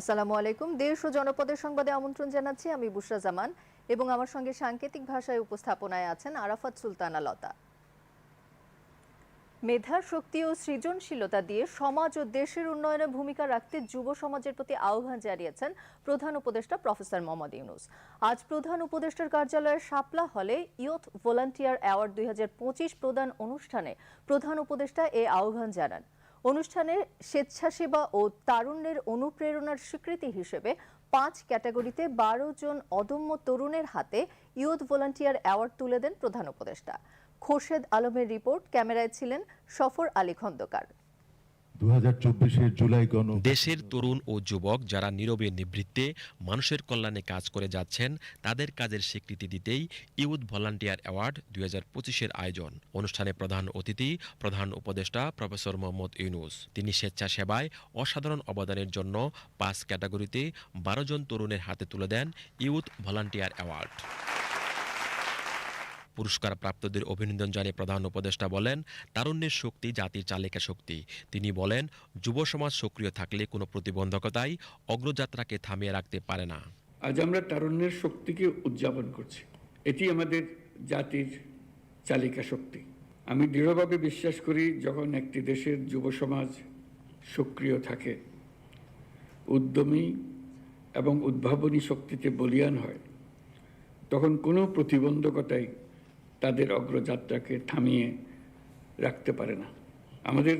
আসসালামু আলাইকুম। দেশ ও জনপদের সংবাদে আমন্ত্রণ জানাচ্ছি আমি বুশরা জামান এবং আমার সঙ্গে সাংকেতিক ভাষায় উপস্থাপনায় আছেন আরাফাত সুলতানা লতা। মেধা, শক্তি ও সৃজনশীলতা দিয়ে সমাজ ও দেশের উন্নয়নে ভূমিকা রাখতে যুব সমাজের প্রতি আহ্বান জানিয়েছেন প্রধান উপদেষ্টা প্রফেসর মোহাম্মদ ইউনুস। আজ প্রধান উপদেষ্টার কার্যালয়ের শাপলা হলে ইয়ুথ ভলান্টিয়ার অ্যাওয়ার্ড দুই প্রদান অনুষ্ঠানে প্রধান উপদেষ্টা এ আহ্বান জানান। অনুষ্ঠানে স্বেচ্ছাসেবা ও তারুণ্যের অনুপ্রেরণার স্বীকৃতি হিসেবে পাঁচ ক্যাটাগরিতে বারো জন অদম্য তরুণের হাতে ইউথ ভলান্টিয়ার অ্যাওয়ার্ড তুলে দেন প্রধান উপদেষ্টা। খোরশেদ আলমের রিপোর্ট ক্যামেরায় ছিলেন সফর আলী খন্দকার দু হাজার চব্বিশের জুলাই গণ দেশের তরুণ ও যুবক যারা নীরবে নিবৃত্তে মানুষের কল্যাণে কাজ করে যাচ্ছেন, তাদের কাজের স্বীকৃতি দিতেই ইউথ ভলান্টিয়ার অ্যাওয়ার্ড দুই হাজার পঁচিশের আয়োজন। অনুষ্ঠানে প্রধান অতিথি, প্রধান উপদেষ্টা প্রফেসর মোহাম্মদ ইউনুস। তিনি স্বেচ্ছাসেবায় অসাধারণ অবদানের জন্য পাঁচ ক্যাটাগরিতে বারো জন তরুণের হাতে তুলে দেন ইউথ ভলান্টিয়ার অ্যাওয়ার্ড। পুরস্কার প্রাপ্তদের অভিনন্দন জানিয়ে প্রধান উপদেষ্টা বলেন, তারুণ্যের শক্তি জাতির চালিকা শক্তি। তিনি বলেন, যুব সমাজ সক্রিয় থাকলে কোনো প্রতিবন্ধকতাই অগ্রযাত্রাকে থামিয়ে রাখতে পারে না। আজ আমরা তারুণ্যের শক্তিকে উদযাপন করছি। এটি আমাদের জাতির চালিকা শক্তি। আমি দৃঢ়ভাবে বিশ্বাস করি, যখন একটি দেশের যুব সমাজ সক্রিয় থাকে, উদ্যমী এবং উদ্ভাবনী শক্তিতে বলিয়ান হয়, তখন কোনো প্রতিবন্ধকতাই তাদের অগ্রযাত্রাকে থামিয়ে রাখতে পারে না। আমাদের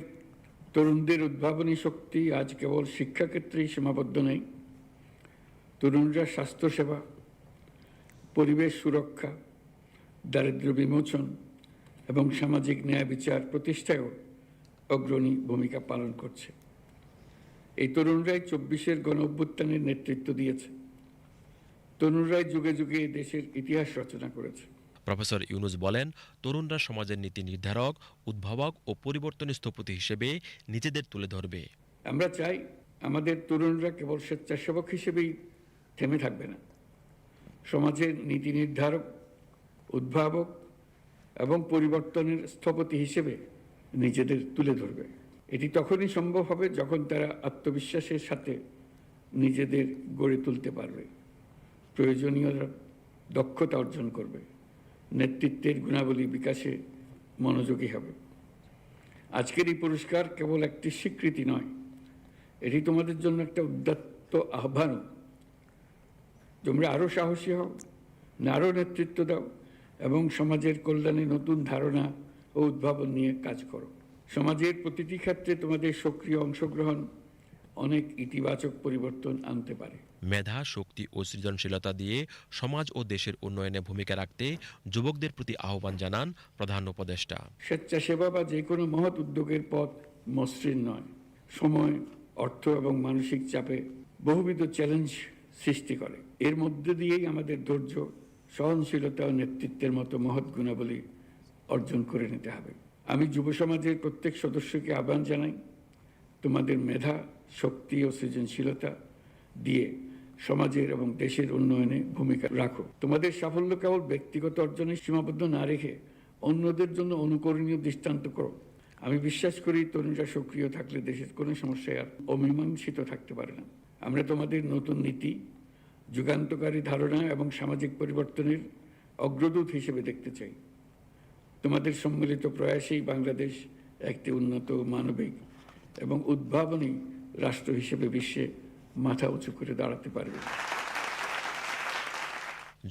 তরুণদের উদ্ভাবনী শক্তি আজ কেবল শিক্ষাক্ষেত্রেই সীমাবদ্ধ নেই। তরুণরা স্বাস্থ্যসেবা, পরিবেশ সুরক্ষা, দারিদ্র্য বিমোচন এবং সামাজিক ন্যায় বিচার প্রতিষ্ঠায়ও অগ্রণী ভূমিকা পালন করছে। এই তরুণরাই চব্বিশের গণ অভ্যুত্থানের নেতৃত্ব দিয়েছে। তরুণরাই যুগে যুগে দেশের ইতিহাস রচনা করেছে। প্রফেসর ইউনুস বলেন, তরুণরা সমাজের নীতি নির্ধারক, উদ্ভাবক ও পরিবর্তনের স্থপতি হিসেবে নিজেদের তুলে ধরবে। আমরা চাই আমাদের তরুণরা কেবল স্বেচ্ছাসেবক হিসেবেই থেমে থাকবে না। সমাজের নীতি নির্ধারক, উদ্ভাবক এবং পরিবর্তনের স্থপতি হিসেবে নিজেদের তুলে ধরবে। এটি তখনই সম্ভব হবে যখন তারা আত্মবিশ্বাসের সাথে নিজেদের গড়ে তুলতে পারবে। প্রয়োজনীয় দক্ষতা অর্জন করবে। নেতৃত্বের গুণাবলী বিকাশে মনোযোগী হবে। আজকের এই পুরস্কার কেবল একটি স্বীকৃতি নয়, এটি তোমাদের জন্য একটা উদ্যত্ত আহ্বানও। তোমরা আরও সাহসী হও, আরও নেতৃত্ব দাও এবং সমাজের কল্যাণে নতুন ধারণা ও উদ্ভাবন নিয়ে কাজ করো। সমাজের প্রতিটি ক্ষেত্রে তোমাদের সক্রিয় অংশগ্রহণ অনেক ইতিবাচক পরিবর্তন আনতে পারে। মেধা শক্তি ও সৃজনশীলতা দিয়ে সমাজ ও দেশের উন্নয়নে ভূমিকা রাখতে যুবকদের প্রতি আহ্বান জানান প্রধান উপদেষ্টা। স্বেচ্ছাসেবা বা যে কোনো মহৎ উদ্যোগের পথ মসৃণ নয়। সময় অর্থ এবং মানসিক চাপে বহুবিধ চ্যালেঞ্জ সৃষ্টি করে। এর মধ্যে দিয়েই আমাদের ধৈর্য সহনশীলতা ও নেতৃত্বের মতো মহৎ গুণাবলী অর্জন করে নিতে হবে। আমি যুব সমাজের প্রত্যেক সদস্যকে আহ্বান জানাই তোমাদের মেধা শক্তি ও সৃজনশীলতা দিয়ে সমাজের এবং দেশের উন্নয়নে ভূমিকা রাখো তোমাদের সাফল্য কেবল ব্যক্তিগত অর্জনে সীমাবদ্ধ না রেখে অন্যদের জন্য অনুকরণীয় দৃষ্টান্ত করো। আমি বিশ্বাস করি তরুণরা সক্রিয় থাকলে দেশের কোনো সমস্যায় আর অমীমাংসিত থাকতে পারে না। আমরা তোমাদের নতুন নীতি, যুগান্তকারী ধারণা এবং সামাজিক পরিবর্তনের অগ্রদূত হিসেবে দেখতে চাই। তোমাদের সম্মিলিত প্রয়াসেই বাংলাদেশ একটি উন্নত মানবিক এবং উদ্ভাবনী রাষ্ট্র হিসেবে বিশ্বে মাথা উঁচু করে দাঁড়াতে পারবে।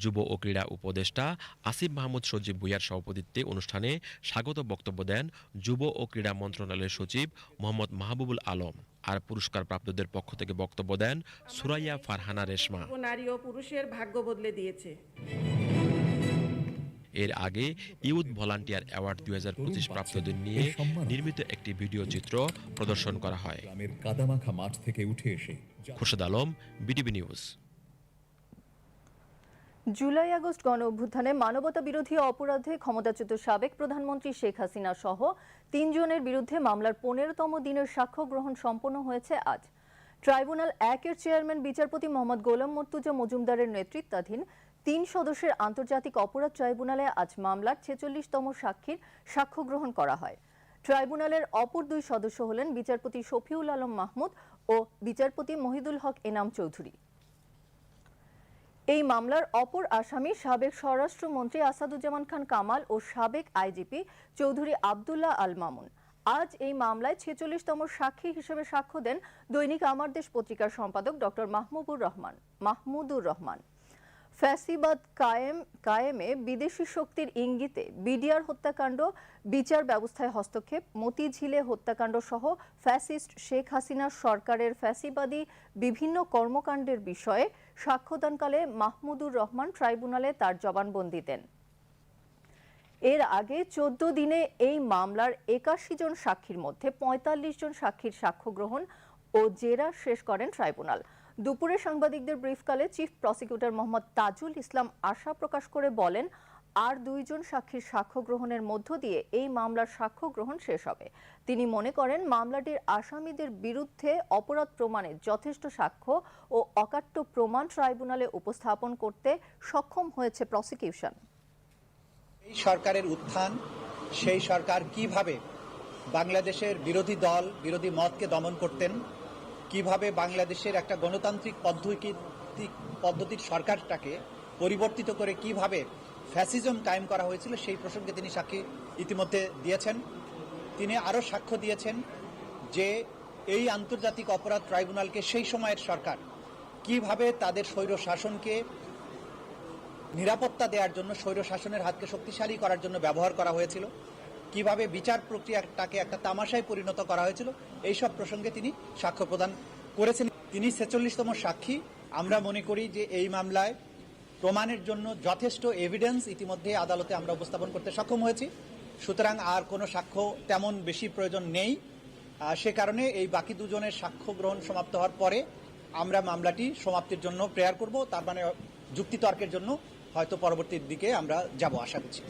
যুব ও ক্রীড়া উপদেষ্টা আসিফ মাহমুদ সজীব ভুইয়ার সভাপতিত্বে অনুষ্ঠানে স্বাগত বক্তব্য দেন যুব ও ক্রীড়া মন্ত্রণালয়ের সচিব মোহাম্মদ মাহবুবুল আলম। আর পুরস্কার প্রাপ্তদের পক্ষ থেকে বক্তব্য দেন সুরাইয়া ফারহানা রেশমা। নারী ও পুরুষের ভাগ্য বদলে দিয়েছে। এর আগে ইউথ ভলান্টিয়ার অ্যাওয়ার্ড দুই হাজার পঁচিশ প্রাপ্তদের নিয়ে নির্মিত একটি ভিডিও চিত্র প্রদর্শন করা হয়। গ্রামের কাদামাখা মাঠ থেকে উঠে এসে Khurshed Alam BTV news. July August গণ অভ্যুত্থানে মানবতা বিরোধী অপরাধে ক্ষমতাচ্যুত সাবেক প্রধানমন্ত্রী শেখ হাসিনা সহ তিনজনের বিরুদ্ধে মামলার পনেরোতম দিনের সাক্ষ্য গ্রহণ সম্পন্ন হয়েছে আজ। ট্রাইব্যুনাল একের চেয়ারম্যান বিচারপতি মোহাম্মদ গোলাম মর্তুজা মজুমদারের নেতৃত্বাধীন তিন সদস্যের আন্তর্জাতিক অপরাধ ট্রাইব্যুনালে আজ মামলার ছেচল্লিশতম সাক্ষীর সাক্ষ্য গ্রহণ করা হয়। ট্রাইব্যুনালের অপর দুই সদস্য হলেন বিচারপতি শফিউল আলম মাহমুদ ও বিচারপতি মহিদুল হক এনাম চৌধুরী। এই মামলার অপর আসামি সাবেক স্বরাষ্ট্রমন্ত্রী আসাদুজ্জামান খান কামাল ও সাবেক আইজিপি চৌধুরী আবদুল্লাহ আল মামুন। আজ এই মামলায় ছেচল্লিশতম সাক্ষী হিসেবে সাক্ষ্য দেন দৈনিক আমার দেশ পত্রিকার সম্পাদক ডক্টর মাহমুবুর রহমান মাহমুদুর রহমান। ফ্যাসিবাদ কায়েম, কায়েমে বিদেশি শক্তির ইঙ্গিতে বিডিআর হত্যাকাণ্ড, বিচার ব্যবস্থায় হস্তক্ষেপ, মতিঝিলে হত্যাকাণ্ড সহ ফ্যাসিস্ট শেখ হাসিনার সরকারের ফ্যাসিবাদী বিভিন্ন কর্মকাণ্ডের বিষয়ে সাক্ষ্যদানকালে মাহমুদুর রহমান ট্রাইব্যুনালে তার জবানবন্দি দেন। এর আগে চোদ্দ দিনে এই মামলার একাশি জন সাক্ষীর মধ্যে পঁয়তাল্লিশ জন সাক্ষীর সাক্ষ্য গ্রহণ ও জেরা শেষ করেন ট্রাইব্যুনাল। দুপুরে সাংবাদিকদের ব্রিফকালে চিফ প্রসিকিউটর মোহাম্মদ তাজুল ইসলাম আশা প্রকাশ করে বলেন, আর দুইজন সাক্ষীর সাক্ষ্য গ্রহণের মধ্য দিয়ে এই মামলার সাক্ষ্য গ্রহণ শেষ হবে। তিনি মনে করেন, মামলাটির আসামিদের বিরুদ্ধে অপরাধ প্রমাণে যথেষ্ট সাক্ষ্য ও অকাট্য প্রমাণ ট্রাইব্যুনালে উপস্থাপন করতে সক্ষম হয়েছে প্রসিকিউশন। এই সরকারের উত্থান, সেই সরকার কীভাবে বাংলাদেশের বিরোধী দল, বিরোধী মতকে দমন করতেন কীভাবে বাংলাদেশের একটা গণতান্ত্রিক পদ্ধতি পদ্ধতির সরকারটাকে পরিবর্তিত করে কীভাবে ফ্যাসিজম কায়েম করা হয়েছিল সেই প্রসঙ্গে তিনি সাক্ষী ইতিমধ্যে দিয়েছেন। তিনি আরও সাক্ষ্য দিয়েছেন যে এই আন্তর্জাতিক অপরাধ ট্রাইব্যুনালকে সেই সময়ের সরকার কীভাবে তাদের স্বৈর শাসনকে নিরাপত্তা দেওয়ার জন্য, স্বৈর শাসনের হাতকে শক্তিশালী করার জন্য ব্যবহার করা হয়েছিল। কীভাবে বিচার প্রক্রিয়াটাকে একটা তামাশায় পরিণত করা হয়েছিল এই সব প্রসঙ্গে তিনি সাক্ষ্য প্রদান করেছেন। তিনি ছেচল্লিশতম সাক্ষী। আমরা মনে করি যে এই মামলায় প্রমাণের জন্য যথেষ্ট এভিডেন্স ইতিমধ্যে আদালতে আমরা উপস্থাপন করতে সক্ষম হয়েছি। সুতরাং আর কোনো সাক্ষ্য তেমন বেশি প্রয়োজন নেই। সে কারণে এই বাকি দুজনের সাক্ষ্য গ্রহণ সমাপ্ত হওয়ার পরে আমরা মামলাটি সমাপ্তির জন্য প্রেয়ার করব। তার মানে যুক্তিতর্কের জন্য হয়তো পরবর্তীর দিকে আমরা যাব আশা করছি।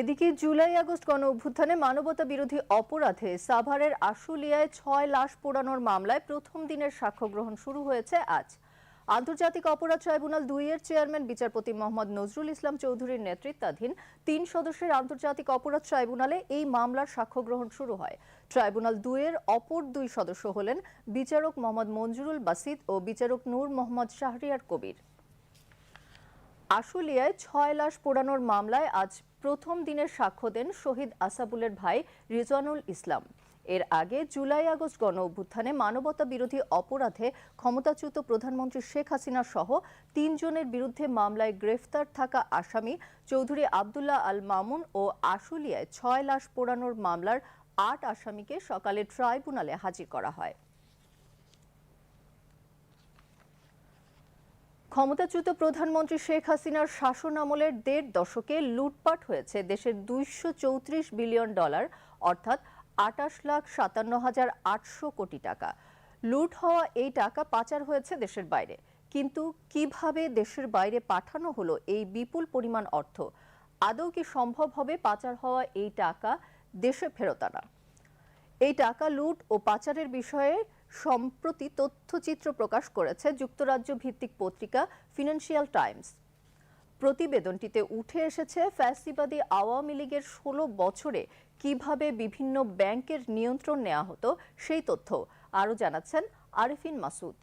এদিকে জুলাই আগস্ট গণ অভ্যুত্থানে মানবতা বিরোধী অপরাধে সাভারের আশুলিয়ায় ছয় লাশ পোড়ানোর মামলায় প্রথম দিনের সাক্ষ্য গ্রহণ শুরু হয়েছে আজ। আন্তর্জাতিক অপরাধ ট্রাইব্যুনাল দুই এর চেয়ারম্যান বিচারপতি মোহাম্মদ নজরুল ইসলাম চৌধুরীর নেতৃত্বাধীন তিন সদস্যের আন্তর্জাতিক অপরাধ ট্রাইব্যুনালে এই মামলার সাক্ষ্য গ্রহণ শুরু হয়। ট্রাইব্যুনাল দুইয়ের অপর দুই সদস্য হলেন বিচারক মোহাম্মদ মঞ্জুরুল বাসিদ ও বিচারক নূর মোহাম্মদ শাহরিয়ার কবির। আশুলিয়ায় ছয় লাশ পোড়ানোর মামলায় আজ প্রথম দিনের সাক্ষ্য দেন শহীদ আসাবুলের ভাই রিজওয়ানুল ইসলাম। এর আগে জুলাই আগস্ট গণ অভ্যুত্থানে মানবতা বিরোধী অপরাধে ক্ষমতাচ্যুত প্রধানমন্ত্রী শেখ হাসিনা সহ তিনজনের বিরুদ্ধে মামলায় গ্রেফতার থাকা আসামি চৌধুরী আবদুল্লাহ আল মামুন ও আশুলিয়ায় ছয় লাশ পোড়ানোর মামলার আট আসামিকে সকালে ট্রাইব্যুনালে হাজির করা হয়। ক্ষমতাচ্যুত প্রধানমন্ত্রী শেখ হাসিনার শাসন আমলের দেড় দশকে লুটপাট হয়েছে দেশের দুইশো চৌত্রিশ বিলিয়ন ডলার, অর্থাৎ আটাশ লাখ সাতান্ন হাজার আটশো কোটি টাকা। লুট হওয়া এই টাকা পাচার হয়েছে দেশের বাইরে। কিন্তু কীভাবে দেশের বাইরে পাঠানো হলো এই বিপুল পরিমাণ অর্থ? আদৌ কি সম্ভব হবে পাচার হওয়া এই টাকা দেশে ফেরত আনা? এই টাকা লুট ও পাচারের বিষয়ে সম্প্রতি তথ্যচিত্র প্রকাশ করেছে যুক্তরাজ্য ভিত্তিক পত্রিকা ফিনান্সিয়াল টাইমস। প্রতিবেদনটিতে উঠে এসেছে ফ্যাসিবাদী আওয়ামী লীগের ষোলো বছরে কীভাবে বিভিন্ন ব্যাংকের নিয়ন্ত্রণ নেওয়া হতো সেই তথ্য। আরও জানাচ্ছেন আরিফিন মাসুদ।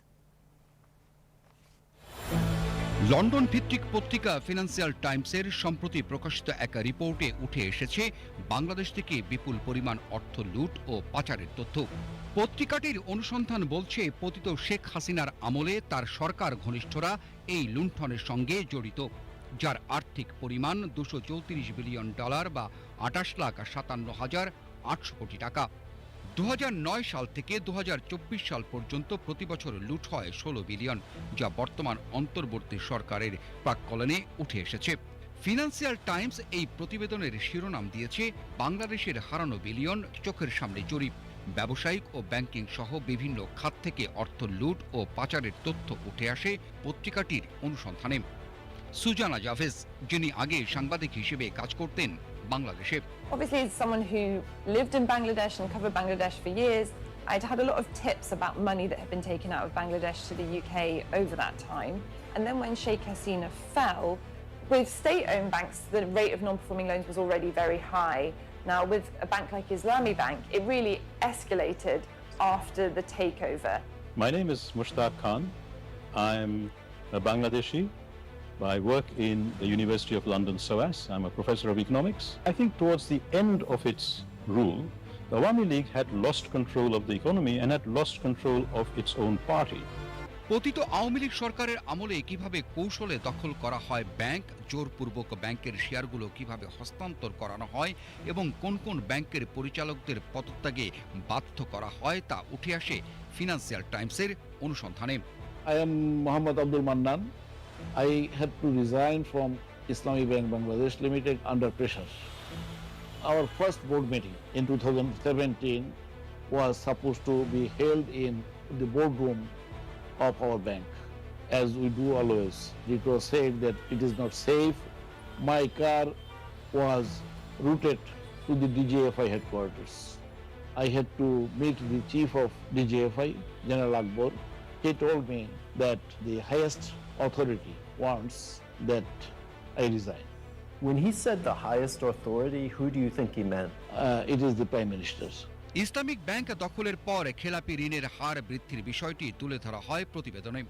লন্ডন ভিত্তিক পত্রিকা ফিনান্সিয়াল টাইমসের সম্প্রতি প্রকাশিত এক রিপোর্টে উঠে এসেছে, বাংলাদেশ থেকে বিপুল পরিমাণ অর্থ লুট ও পাচারের তথ্য। পত্রিকাটির অনুসন্ধান বলছে, পতিত শেখ হাসিনার আমলে তার সরকার ঘনিষ্ঠরা এই লুণ্ঠনের সঙ্গে জড়িত, যার আর্থিক পরিমাণ দুশো বিলিয়ন ডলার বা আটাশ লাখ সাতান্ন হাজার আটশো কোটি টাকা। দু হাজার নয় সাল থেকে দু হাজার চব্বিশ সাল পর্যন্ত প্রতি বছর লুট হয় ষোলো বিলিয়ন, যা বর্তমান অন্তর্বর্তী সরকারের প্রাক্কলনে উঠে এসেছে। ফিনান্সিয়াল টাইমস এই প্রতিবেদনের শিরোনাম দিয়েছে, বাংলাদেশের হারানো বিলিয়ন চোখের সামনে জরিপ। ব্যবসায়িক ও ব্যাংকিং সহ বিভিন্ন খাত থেকে অর্থ লুট ও পাচারের তথ্য উঠে আসে পত্রিকাটির অনুসন্ধানে। সুজানা জাভেজ যিনি আগে সাংবাদিক হিসেবে কাজ করতেন বাংলাদেশে Obviously, as someone who lived in Bangladesh and covered Bangladesh for years, I'd had a lot of tips about money that had been taken out of Bangladesh to the UK over that time. And then when Sheikh Hasina fell, with state owned banks, the rate of non performing loans was already very high. Now, with a bank like Islami Bank, it really escalated after the takeover. My name is Mushtaq Khan. I'm a Bangladeshi. I work in the University of London SOAS. I'm a professor of economics. I think towards the end of its rule, the Awami League had lost control of the economy and had lost control of its own party. পতিত আওয়ামী লীগ সরকারের আমলে কীভাবে কৌশলে দখল করা হয় bank জোরপূর্বক ব্যাংকের শেয়ারগুলো কীভাবে হস্তান্তর করানো হয় এবং কোন কোন ব্যাংকের পরিচালকদের পদত্যাগে বাধ্য করা হয় তা উঠে আসে ফিনান্সিয়াল টাইমসের অনুসন্ধানে I am Muhammad Abdul Mannan. I had to resign from Islamic Bank Bangladesh Limited under pressure. Our first board meeting in 2017 was supposed to be held in the boardroom of our bank. As we do always, it was said that it is not safe. My car was routed to the DJFI headquarters. I had to meet the chief of DJFI, General Akbar. He told me that the highest authority wants that I resign. When he said the highest authority, who do you think he meant? Uh, it is the Prime Minister. Islamic bank দখলের পর খেলাপি ঋণের হার বৃদ্ধির বিষয়টি তুলে ধরা হয় প্রতিবেদনে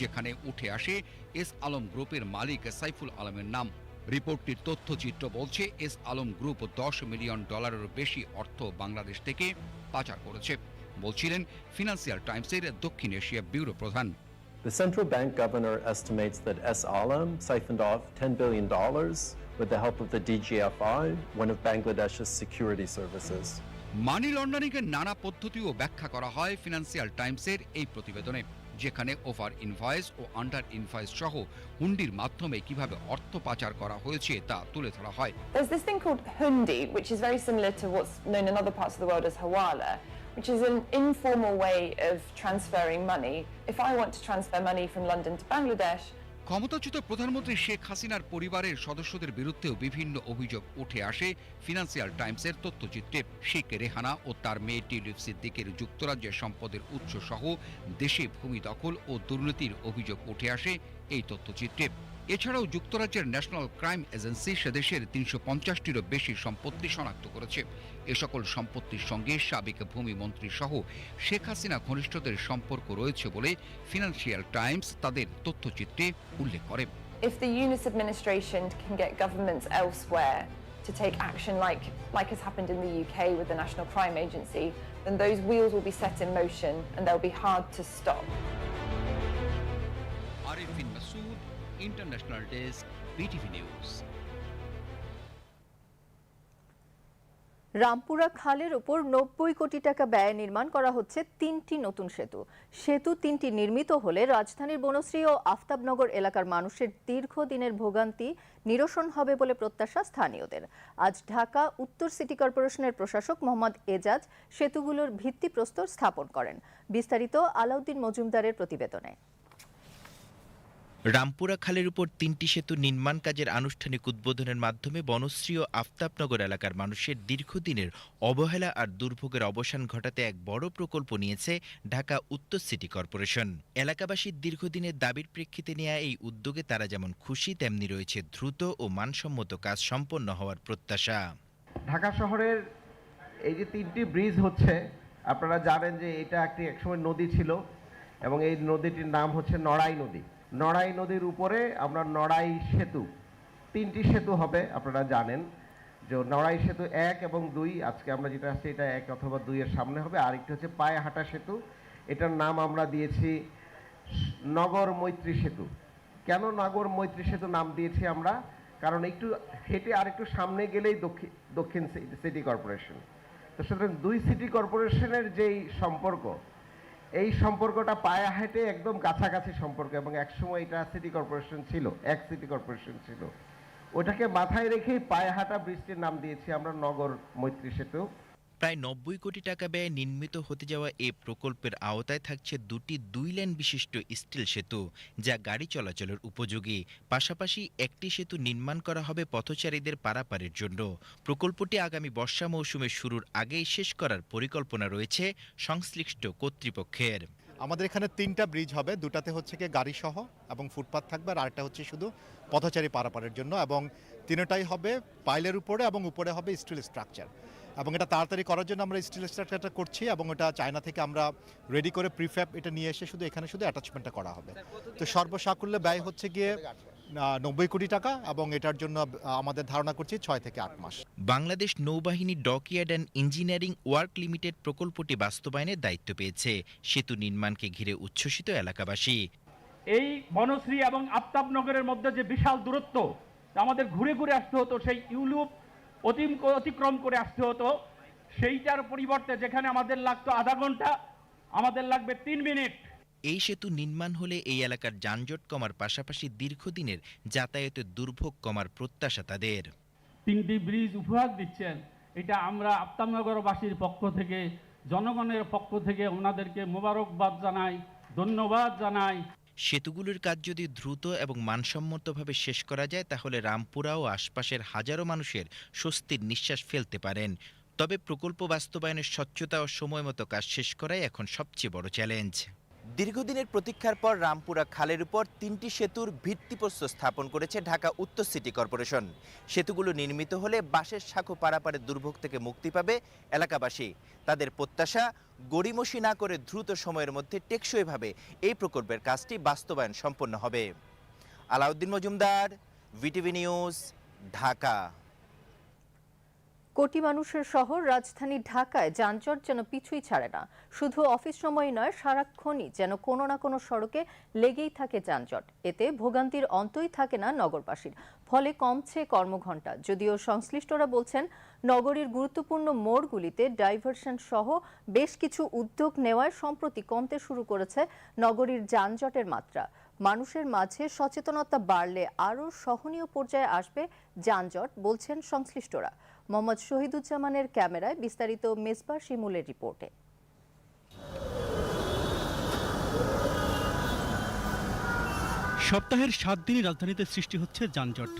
যেখানে উঠে আসে এস আলম গ্রুপের মালিক সাইফুল আলমের নাম রিপোর্টটির তথ্যচিত্র বলছে এস আলম গ্রুপ দশ মিলিয়ন ডলারের বেশি অর্থ বাংলাদেশ থেকে পাচার করেছে বলছিলেন ফিনান্সিয়াল টাইমসের দক্ষিণ এশিয়া ব্যুরো প্রধান The central bank governor estimates that S. Alam siphoned off $10 billion with the help of the DGFI, one of Bangladesh's security services. Money লন্ডারিংয়ের নানা পদ্ধতিও ব্যাখ্যা করা হয় ফিনান্সিয়াল টাইমসের এই প্রতিবেদনে যেখানে ওভার ইনভয়েস ও আন্ডার ইনভয়েস সহ হুন্ডির মাধ্যমে কীভাবে অর্থ পাচার করা হয়েছে তা তুলে ধরা হয় There's this thing called hundi, which is very similar to what's known in other parts of the world as hawala, which is an informal way of transferring money. If I want to transfer money from London to Bangladesh, ক্ষমতাচ্যুত প্রধানমন্ত্রী শেখ হাসিনার পরিবারের সদস্যদের বিরুদ্ধেও বিভিন্ন অভিযোগ উঠে আসে ফিনান্সিয়াল টাইমসের তথ্যচিত্রে শেখ রেহানা ও তার মেয়ে টিলিপ সিদ্দিকের যুক্তরাজ্যের সম্পদের উৎস সহ দেশে ভূমি দখল ও দুর্নীতির অভিযোগ উঠে আসে এই তথ্যচিত্রে এছাড়াও যুক্তরাজ্যের ন্যাশনাল ক্রাইম এজেন্সি সেদেশের তিনশো পঞ্চাশটিরও বেশি সম্পত্তি শনাক্ত করেছে এ সকল সম্পত্তির সঙ্গে সাবেক ভূমি মন্ত্রী সহ শেখ হাসিনা ঘনিষ্ঠদের সম্পর্ক রয়েছে বলে ফিনান্সিয়াল টাইমস তাদের তথ্যচিত্রে উল্লেখ করে if the Yunus administration can get governments elsewhere to take action like, like has happened in the UK with the National Crime Agency, then those wheels will be set in motion and they'll be hard to stop. International desk BTV news Rampura খালের উপর নব্বই কোটি টাকা ব্যয়ে নির্মাণ করা হচ্ছে তিনটি নতুন সেতু। সেতু তিনটি নির্মিত হলে রাজধানীর বনশ্রী ও আফতাবনগর এলাকার মানুষের দীর্ঘদিনের ভোগান্তি নিরসন হবে বলে প্রত্যাশা স্থানীয়দের। আজ ঢাকা, উত্তর সিটি কর্পোরেশনের প্রশাসক মোহাম্মদ এজাজ সেতুগুলোর ভিত্তিপ্রস্তর স্থাপন করেন। বিস্তারিত আলাউদ্দিন মজুমদারের প্রতিবেদনে। রামপুরা খালের উপর তিনটি সেতু নির্মাণ কাজের আনুষ্ঠানিক উদ্বোধনের মাধ্যমে বনশ্রী ও আফতাবনগর এলাকার মানুষের দীর্ঘদিনের অবহেলা আর দুর্ভোগের অবসান ঘটাতে এক বড় প্রকল্প নিয়েছে ঢাকা উত্তর সিটি কর্পোরেশন। এলাকাবাসীর দীর্ঘদিনের দাবির প্রেক্ষিতে নেওয়া এই উদ্যোগে তারা যেমন খুশি, তেমনি রয়েছে দ্রুত ও মানসম্মত কাজ সম্পন্ন হওয়ার প্রত্যাশা। ঢাকা শহরের এই যে তিনটি ব্রিজ হচ্ছে, আপনারা জানেন যে এটা একটি একসময় নদী ছিল এবং এই নদীটির নাম হচ্ছে নড়াই নদী। নড়াই নদীর উপরে আমরা নড়াই সেতু। তিনটি সেতু হবে, আপনারা জানেন। যে নড়াই সেতু এক এবং দুই, আজকে আমরা যেটা আছে এটা এক অথবা দুইয়ের সামনে হবে। আরেকটি হচ্ছে পায়ে হাঁটা সেতু। এটার নাম আমরা দিয়েছি নগর মৈত্রী সেতু। কেন নগর মৈত্রী সেতু নাম দিয়েছি আমরা? কারণ একটু হেঁটে আর একটু সামনে গেলেই দক্ষিণ দক্ষিণ সিটি কর্পোরেশন তো সুতরাং দুই সিটি কর্পোরেশনের যেই সম্পর্ক এই সম্পর্কটা পায়ে হেঁটে একদম কাছাকাছি সম্পর্ক এবং একসময় এটা সিটি কর্পোরেশন ছিল, এক সিটি কর্পোরেশন ছিল। ওটাকে মাথায় রেখেই পায়ে হাঁটা ব্রিজটির নাম দিয়েছি আমরা নগর মৈত্রী সেতু। প্রায় নব্বই কোটি টাকা ব্যয়ে নির্মিত হতে যাওয়া এ প্রকল্পের আওতায় থাকছে দুটি দুই লেন বিশিষ্ট স্টিল সেতু, যা গাড়ি চলাচলের উপযোগী। পাশাপাশি একটি সেতু নির্মাণ করা হবে পথচারীদের পারাপারের জন্য। প্রকল্পটি আগামী বর্ষা মৌসুমে শুরুর আগেই শেষ করার পরিকল্পনা রয়েছে সংশ্লিষ্ট কর্তৃপক্ষের। আমাদের এখানে তিনটা ব্রিজ হবে, দুটাতে হচ্ছে কি গাড়ি সহ এবং ফুটপাথ থাকবে আর আরেকটা হচ্ছে শুধু পথচারী পারাপারের জন্য এবং তিনটাই হবে পাইলের উপরে এবং উপরে হবে স্টিল স্ট্রাকচার। এবং এটা তাড়াতাড়ি করার জন্য আমরা স্টিল স্ট্রাকচারটা করছি এবং এটা চায়না থেকে আমরা রেডি করে প্রিফ্যাব এটা নিয়ে এসে শুধু এখানে শুধু অ্যাটাচমেন্টটা করা হবে। তো সর্বসাকুল্যে ব্যয় হচ্ছে গিয়ে নব্বই কোটি টাকা এবং এটার জন্য আমাদের ধারণা করছি ছয় থেকে আট মাস। বাংলাদেশ নৌবাহিনী dockyard and engineering work limited প্রকল্পটি বাস্তবায়নের দায়িত্ব পেয়েছে। সেতু নির্মাণকে ঘিরে উচ্ছ্বসিত এলাকাবাসী। এই বনশ্রী এবং আফতাবনগরের মধ্যে যে বিশাল দূরত্ব আমাদের ঘুরে ঘুরে আসতে হতো সেই ইউলুপ অতিক্রম করে আসতে হতো। সেইটার পরিবর্তে যেখানে আমাদের লাগতো আধা ঘণ্টা আমাদের লাগবে তিন মিনিট। এই সেতু নির্মাণ হলে এই এলাকার যানজট কমার পাশাপাশি দীর্ঘদিনের যাতায়াতের দুর্ভোগ কমার প্রত্যাশা তাদের। তিনটি ব্রিজ উপহার দিচ্ছেন। এটা আমরা আফতাবনগরবাসীর পক্ষ থেকে জনগণের পক্ষ থেকে ওনাদেরকে মোবারকবাদ জানাই ধন্যবাদ জানাই। সেতুগুলোর কাজ যদি দ্রুত এবং মানসম্মতভাবে শেষ করা যায়, তাহলে রামপুরা ও আশপাশের হাজারো মানুষের স্বস্তির নিঃশ্বাস ফেলতে পারেন। তবে প্রকল্প বাস্তবায়নের স্বচ্ছতা ও সময়মতো কাজ শেষ করাই এখন সবচেয়ে বড় চ্যালেঞ্জ দীর্ঘদিনের প্রতীক্ষার পর রামপুরা খালের উপর তিনটি সেতুর ভিত্তিপ্রস্তর স্থাপন করেছে ঢাকা উত্তর সিটি কর্পোরেশন। সেতুগুলো নির্মিত হলে বাঁশের শাখো পারাপারের দুর্ভোগ থেকে মুক্তি পাবে এলাকাবাসী। তাদের প্রত্যাশা, গড়িমসি না করে দ্রুত সময়ের মধ্যে টেকসইভাবে এই প্রকল্পের কাজটি বাস্তবায়ন সম্পন্ন হবে। Alauddin Majumdar, BTV news, Dhaka. কোটি মানুষের শহর রাজধানী ঢাকায় যানজট যেন পিছুই ছাড়ে না। শুধু অফিস সময় নয় সারাক্ষণই যেন কোনো না কোনো সড়কে লেগেই থাকে যানজট। এতে ভোগান্তির অন্তই থাকে না নগরবাসীর। ফলে কমছে কর্মঘণ্টা। যদিও সংশ্লিষ্টরা বলছেন, নগরীর গুরুত্বপূর্ণ মোড়গুলিতে ডাইভারশন সহ বেশ কিছু উদ্যোগ নেওয়ায় সম্প্রতি কমতে শুরু করেছে নগরীর যানজটের মাত্রা। মানুষের মাঝে সচেতনতা বাড়লে আরও সহনীয় পর্যায়ে আসবে যানজট, বলছেন সংশ্লিষ্টরা। মোহাম্মদ শহীদুজ্জামানের ক্যামেরায় বিস্তারিত মেজবা শিমুলের রিপোর্টে। সপ্তাহের সাত দিনই রাজধানীতে সৃষ্টি হচ্ছে যানজট।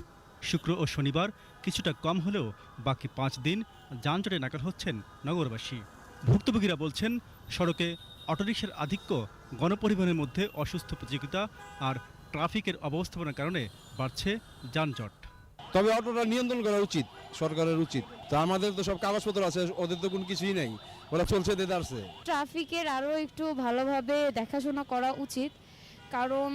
শুক্র ও শনিবার কিছুটা কম হলেও বাকি পাঁচ দিন যানজটে নাকাল হচ্ছেন নগরবাসী। ভুক্তভোগীরা বলছেন সড়কে অটোরিকশার আধিক্য গণপরিবহনের মধ্যে অসুস্থ প্রতিযোগিতা আর ট্রাফিকের অব্যবস্থাপনার কারণে বাড়ছে যানজট। তবে অটোটা নিয়ন্ত্রণ করা উচিত। সরকারের উচিত। তা আমাদের তো সব কাগজপত্র আছে ওদের তো কোনো কিছুই নেই। ওরা চলছে দেদারছে ট্রাফিকের আরও একটু ভালোভাবে দেখাশোনা করা উচিত কারণ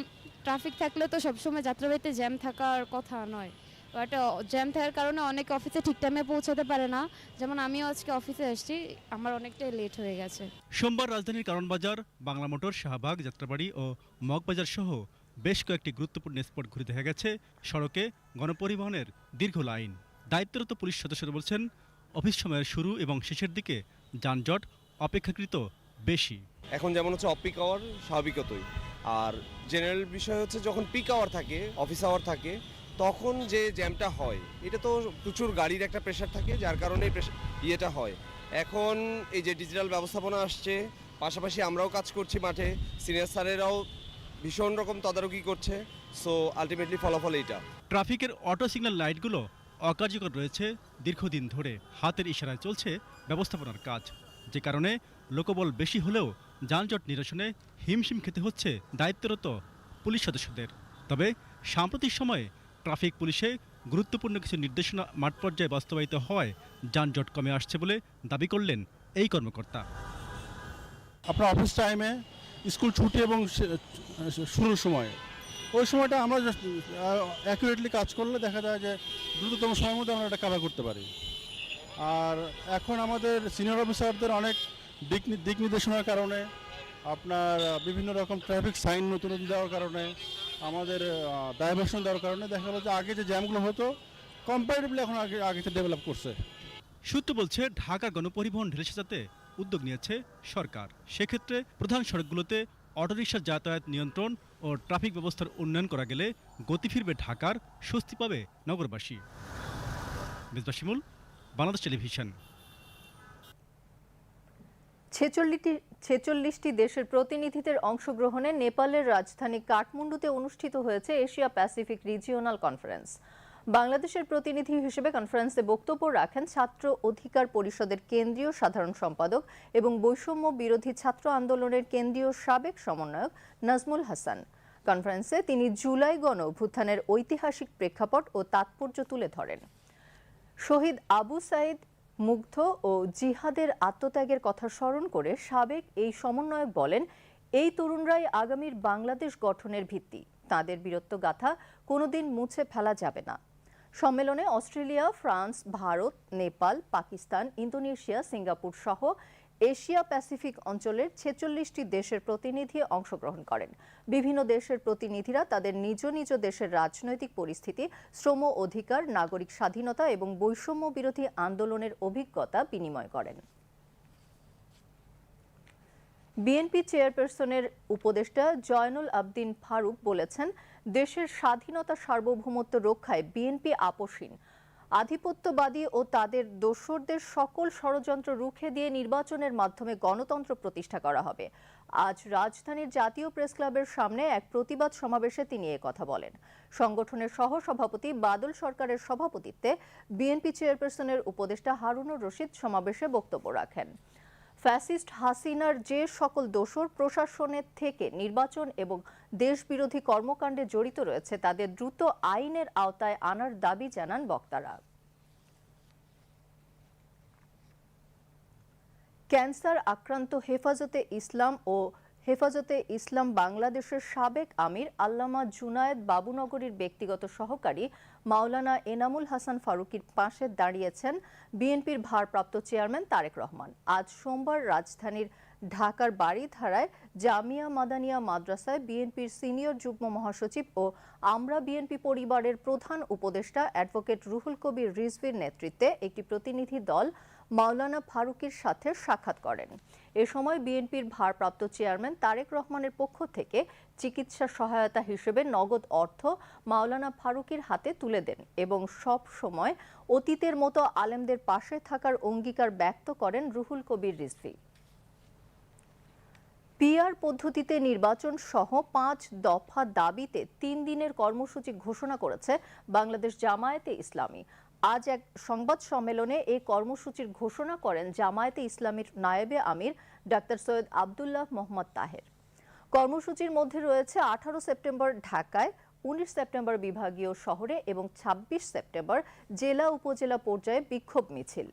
ট্রাফিক থাকলে তো সবসময় যাত্রাবাড়িতে জ্যাম থাকার কথা নয়। বাট জ্যাম থাকার কারণে অনেক অফিসে ঠিক টাইমে পৌঁছাতে পারে না। যেমন আমিও আজকে অফিসে এসেছি আমার অনেকটাই লেট হয়ে গেছে। সোমবার রাজধানীর কারণবাজার বাংলা মোটর শাহবাগ যাত্রাবাড়ি ও মগবাজার সহ বেশ কয়েকটি গুরুত্বপূর্ণ স্পট ঘুরে দেখা গেছে। সড়কে গণপরিবহনের দীর্ঘ লাইন। দায়িত্বরত পুলিশ সদস্যরা বলছেন অফিস সময়ের শুরু এবং শেষের দিকে যানজট অপেক্ষাকৃত বেশি। এখন যেমন হচ্ছে অফ পিক আওয়ার স্বাভাবিকতই আর জেনারেল বিষয় হচ্ছে যখন পিক আওয়ার থাকে অফিস আওয়ার থাকে তখন যে জ্যামটা হয় এটা তো প্রচুর গাড়ির একটা প্রেশার থাকে যার কারণে ইয়েটা হয়। এখন এই যে ডিজিটাল ব্যবস্থাপনা আসছে পাশাপাশি আমরাও কাজ করছি মাঠে সিনিয়র স্যারেরাও ভীষণ রকম তদারকি করছে সো আলটিমেটলি ফলাফল এইটা। ট্রাফিকের অটো সিগন্যাল লাইটগুলো অকার্যকর রয়েছে দীর্ঘদিন ধরে। হাতের ইশারায় চলছে ব্যবস্থাপনার কাজ। যে কারণে লোকবল বেশি হলেও যানজট নিরসনে হিমশিম খেতে হচ্ছে দায়িত্বরত পুলিশ সদস্যদের। তবে সাম্প্রতিক সময়ে ট্রাফিক পুলিশে গুরুত্বপূর্ণ কিছু নির্দেশনা মাঠ পর্যায়ে বাস্তবায়িত হওয়ায় যানজট কমে আসছে বলে দাবি করলেন এই কর্মকর্তা। আপনার অফিস টাইমে স্কুল ছুটি এবং শুরুর সময় ওই সময়টা আমরা অ্যাকুরেটলি কাজ করলে দেখা যায় যে দ্রুততম সময়ের মধ্যে আমরা এটা কাভার করতে পারি। আর এখন আমাদের সিনিয়র অফিসারদের অনেক দিক দিক নির্দেশনার কারণে, আপনার বিভিন্ন রকম ট্রাফিক সাইন নতুন দেওয়ার কারণে, আমাদের ডাইভার্সন দেওয়ার কারণে দেখা গেলো যে আগে যে জ্যামগুলো হতো কম্পারেটিভলি এখন আগে আগে ডেভেলপ করছে। সূত্র বলছে ঢাকার গণপরিবহন ঢেলে সাজাতে উদ্যোগ নিয়েছে সরকার। সেক্ষেত্রে প্রধান সড়কগুলোতে অটোরিকশার যাতায়াত নিয়ন্ত্রণ ও ট্রাফিক ব্যবস্থার উন্নয়ন করা গেলে গতি ফিরবে ঢাকার স্বস্তি পাবে নগরবাসী। মিসবা বাংলাদেশ টেলিভিশন। ছেচল্লিশটি ছেচল্লিশটি দেশের প্রতিনিধিদের অংশগ্রহণে নেপালের রাজধানী কাঠমান্ডুতে অনুষ্ঠিত হয়েছে এশিয়া প্যাসিফিক রিজিওনাল কনফারেন্স। বাংলাদেশের প্রতিনিধি হিসেবে কনফারেন্সে বক্তব্য রাখেন ছাত্র অধিকার পরিষদের কেন্দ্রীয় সাধারণ সম্পাদক এবং বৈষম্য বিরোধী ছাত্র আন্দোলনের কেন্দ্রীয় সাবেক সমন্বয়ক নাজমুল হাসান। কনফারেন্সে তিনি জুলাই গণ অভ্যুত্থানের ঐতিহাসিক প্রেক্ষাপট ও তাৎপর্য তুলে ধরেন। শহীদ আবু সাইদ মুগ্ধ ও জিহাদের আত্মত্যাগের কথা স্মরণ করে সাবেক এই সমন্বয়ক বলেন, এই তরুণরাই আগামীর বাংলাদেশ গঠনের ভিত্তি। তাদের বীরত্ব গাথা কোনোদিন মুছে ফেলা যাবে না। সম্মেলনে Australia, France, Bharat, Nepal, Pakistan, Indonesia, Singapore সহ এশিয়া প্যাসিফিক অঞ্চলের ছেচল্লিশটি দেশের প্রতিনিধি অংশগ্রহণ করেন। বিভিন্ন দেশের প্রতিনিধিরা তাদের নিজ নিজ দেশের রাজনৈতিক পরিস্থিতি, শ্রম অধিকার, নাগরিক স্বাধীনতা এবং বৈষম্য বিরোধী আন্দোলনের অভিজ্ঞতা বিনিময় করেন। বিএনপি চেয়ারপারসনের উপদেষ্টা জয়নুল আবদিন ফারুক বলেছেন, দেশের স্বাধীনতা সার্বভৌমত্ব রক্ষায় বিএনপি আপোষহীন। আধিপত্যবাদী ও তাদের দোসরদের সকল ষড়যন্ত্র রুখে দিয়ে নির্বাচনের মাধ্যমে গণতন্ত্র প্রতিষ্ঠা করা হবে। আজ রাজধানীর জাতীয় প্রেস ক্লাবের সামনে এক প্রতিবাদ সমাবেশে তিনি কথা বলেন। সংগঠনের সহ সভাপতি বাদল সরকারের সভাপতিত্বে বিএনপি চেয়ারপারসনের উপদেষ্টা হারুনুর রশিদ সমাবেশে বক্তব্য রাখেন। ফ্যাসিস্ট হাসিনার যে সকল দোষর প্রশাসনের থেকে নির্বাচন এবং দেশবিরোধী কর্মকাণ্ডে জড়িত রয়েছে, তাদের দ্রুত আইনের আওতায় আনার দাবি জানান বক্তারা। ক্যান্সার আক্রান্ত হেফাজতে ইসলাম ও হেফাজতে ইসলাম বাংলাদেশের সাবেক আমির আল্লামা জুনায়েদ বাবুনগরীর ব্যক্তিগত সহকারী মাওলানা এনামুল হাসান ফারুকির পাশে দাঁড়িয়েছেন বিএনপির ভারপ্রাপ্ত চেয়ারম্যান তারেক রহমান। আজ সোমবার রাজধানীর ঢাকার বাড়িধারায় জামিয়া মাদানিয়া মাদ্রাসায় বিএনপির সিনিয়র যুগ্ম মহাসচিব ও আমরা বিএনপি পরিবারের প্রধান উপদেষ্টা অ্যাডভোকেট রুহুল কবির রিজভির নেতৃত্বে একটি প্রতিনিধি দল মাওলানা ফারুকির সাথে সাক্ষাৎ করেন। এ সময় বিএনপির ভারপ্রাপ্ত চেয়ারম্যান তারেক রহমানের পক্ষ থেকে চিকিৎসা সহায়তা হিসেবে নগদ অর্থ মাওলানা ফারুকির হাতে তুলে দেন এবং সব সময় অতীতের মতো আলেমদের পাশে থাকার অঙ্গীকার ব্যক্ত করেন রুহুল কবির রিজভি। পিআর পদ্ধতিতে নির্বাচন সহ পাঁচ দফা দাবিতে তিন দিনের কর্মসূচি ঘোষণা করেছে বাংলাদেশ জামায়াতে ইসলামী। আজ এক সংবাদ সম্মেলনে এই কর্মসূচির ঘোষণা করেন জামায়াতে ইসলামীর নায়েবে আমির ডাক্তার সৈয়দ আবদুল্লাহ মোহাম্মদ তাহের। কর্মসূচির মধ্যে রয়েছে আঠারো সেপ্টেম্বর ঢাকায়, উনিশ সেপ্টেম্বর বিভাগীয় শহরে এবং ২৬ সেপ্টেম্বর জেলা উপজেলা পর্যায়ে বিক্ষোভ মিছিল।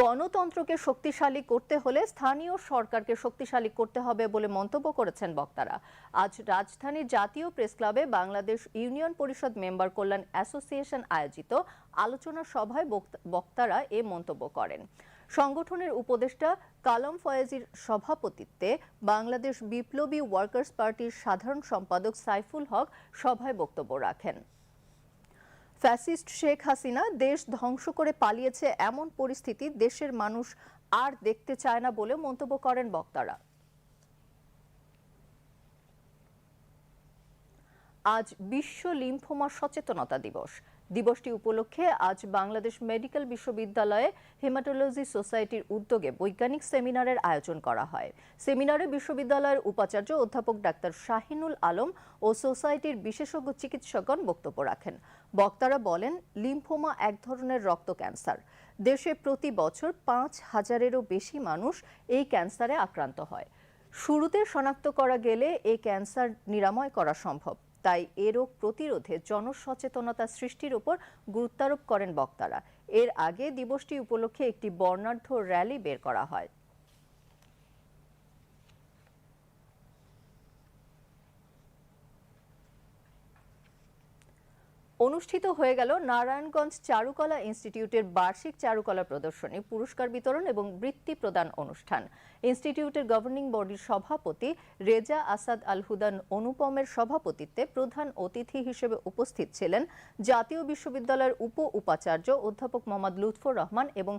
গণতন্ত্রকে শক্তিশালী করতে হলে স্থানীয় সরকারকে শক্তিশালী করতে হবে বলে মন্তব্য করেছেন বক্তারা। আজ রাজধানীর জাতীয় প্রেস ক্লাবে Bangladesh union parishad member Kalyan association আয়োজিত আলোচনা সভায় বক্তারা এ মন্তব্য করেন। সংগঠনের উপদেষ্টা কালাম ফয়েজির সভাপতিত্বে বাংলাদেশ বিপ্লবী ওয়ার্কার্স পার্টির সাধারণ সম্পাদক সাইফুল হক সভায় বক্তব্য রাখেন। ফ্যাসিস্ট শেখ হাসিনা দেশ ধ্বংস করে পালিয়েছে এমন পরিস্থিতি দেশের মানুষ আর দেখতে চায় না বলে মন্তব্য করেন বক্তারা। আজ বিশ্ব লিম্ফোমা সচেতনতা দিবস। দিবসটি উপলক্ষে আজ বাংলাদেশ মেডিকেল বিশ্ববিদ্যালয়ে হেমাটোলজি সোসাইটির উদ্যোগে বৈজ্ঞানিক সেমিনারের আয়োজন করা হয়। সেমিনারে বিশ্ববিদ্যালয়ের উপাচার্য অধ্যাপক ডাক্তার শাহিনুল আলম ও সোসাইটির বিশেষজ্ঞ চিকিৎসকগণ বক্তব্য রাখেন। বক্তারা বলেন, লিম্ফোমা এক ধরনের রক্ত ক্যান্সার। দেশে প্রতি বছর পাঁচ হাজারেরও বেশি মানুষ এই ক্যান্সারে আক্রান্ত হয়। শুরুতে শনাক্ত করা গেলে এই ক্যান্সার নিরাময় করা সম্ভব। তাই এ রোগ প্রতিরোধে জনসচেতনতা সৃষ্টির উপর গুরুত্বারোপ করেন বক্তারা। এর আগে দিবসটি উপলক্ষে একটি বর্ণাঢ্য র্যালি বের করা হয়। অনুষ্ঠিত হয়ে গেল নারায়ণগঞ্জ চারুকলা ইনস্টিটিউটের বার্ষিক চারুকলা প্রদর্শনী, পুরস্কার বিতরণ এবং বৃত্তি প্রদান অনুষ্ঠান। ইনস্টিটিউটের গভর্নিং বডির সভাপতি রেজা আসাদ আল হুদান অনুপমের সভাপতিত্বে প্রধান অতিথি হিসেবে উপস্থিত ছিলেন জাতীয় বিশ্ববিদ্যালয়ের উপ উপাচার্য অধ্যাপক মোহাম্মদ লুৎফর রহমান এবং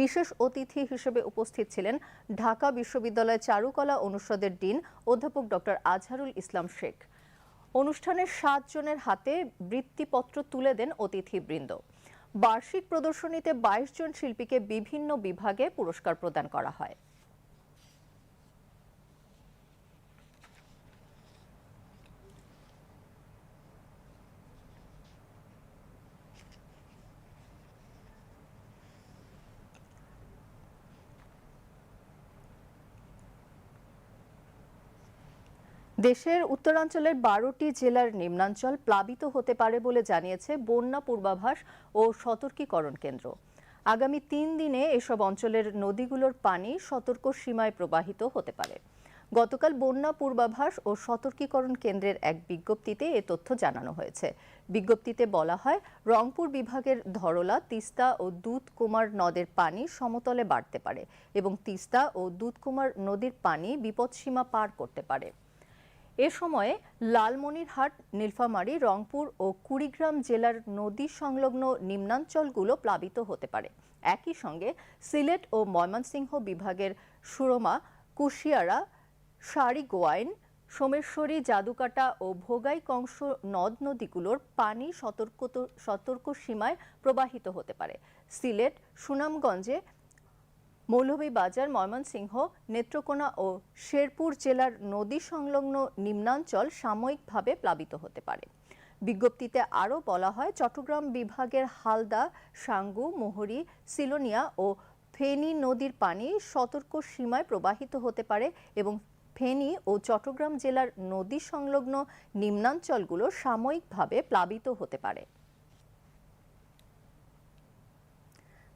বিশেষ অতিথি হিসেবে উপস্থিত ছিলেন ঢাকা বিশ্ববিদ্যালয় চারুকলা অনুষদের ডিন অধ্যাপক ডক্টর আজহারুল ইসলাম শেখ। অনুষ্ঠানের সাতজনের হাতে বৃত্তিপত্র তুলে দেন অতিথিবৃন্দ। বার্ষিক প্রদর্শনীতে বাইশ জন শিল্পীকে বিভিন্ন বিভাগে পুরস্কার প্রদান করা হয়। দেশের উত্তরাঞ্চলের বারোটি জেলার নিম্নাঞ্চল প্লাবিত হতে পারে বলে জানিয়েছে বন্যা পূর্বাভাস ও সতর্কীকরণ কেন্দ্র। আগামী তিন দিনে এসব অঞ্চলের নদীগুলোর পানি সতর্ক সীমায় প্রবাহিত হতে পারে। গতকাল বন্যা পূর্বাভাস ও সতর্কীকরণ কেন্দ্রের এক বিজ্ঞপ্তিতে এ তথ্য জানানো হয়েছে। বিজ্ঞপ্তিতে বলা হয়, রংপুর বিভাগের ধরলা, তিস্তা ও দুধকুমার নদের পানি সমতলে বাড়তে পারে এবং তিস্তা ও দুধকুমার নদীর পানি বিপদসীমা পার করতে পারে। এ সময়ে লালমনিরহাট, নীলফামারী, রংপুর ও কুড়িগ্রাম জেলার নদী সংলগ্ন নিম্নাঞ্চলগুলো প্লাবিত হতে পারে। একই সঙ্গে সিলেট ও ময়মনসিংহ বিভাগের সুরমা, কুশিয়ারা সারি গোয়াইন সোমেশ্বরী, জাদুকাটা ও ভোগাই কংস নদ নদীগুলোর পানি সতর্ক সতর্ক সীমায় প্রবাহিত হতে পারে। সিলেট, সুনামগঞ্জে মৌলভীবাজার ময়মনসিংহ, নেত্রকোনা ও শেরপুর জেলার নদী সংলগ্ন নিম্নাঞ্চল সাময়িকভাবে প্লাবিত হতে পারে। বিজ্ঞপ্তিতে আরও বলা হয়, চট্টগ্রাম বিভাগের হালদা, সাঙ্গু, মোহরী, সিলোনিয়া ও ফেনী নদীর পানি সতর্ক সীমায় প্রবাহিত হতে পারে এবং ফেনী ও চট্টগ্রাম জেলার নদী সংলগ্ন নিম্নাঞ্চলগুলো সাময়িকভাবে প্লাবিত হতে পারে।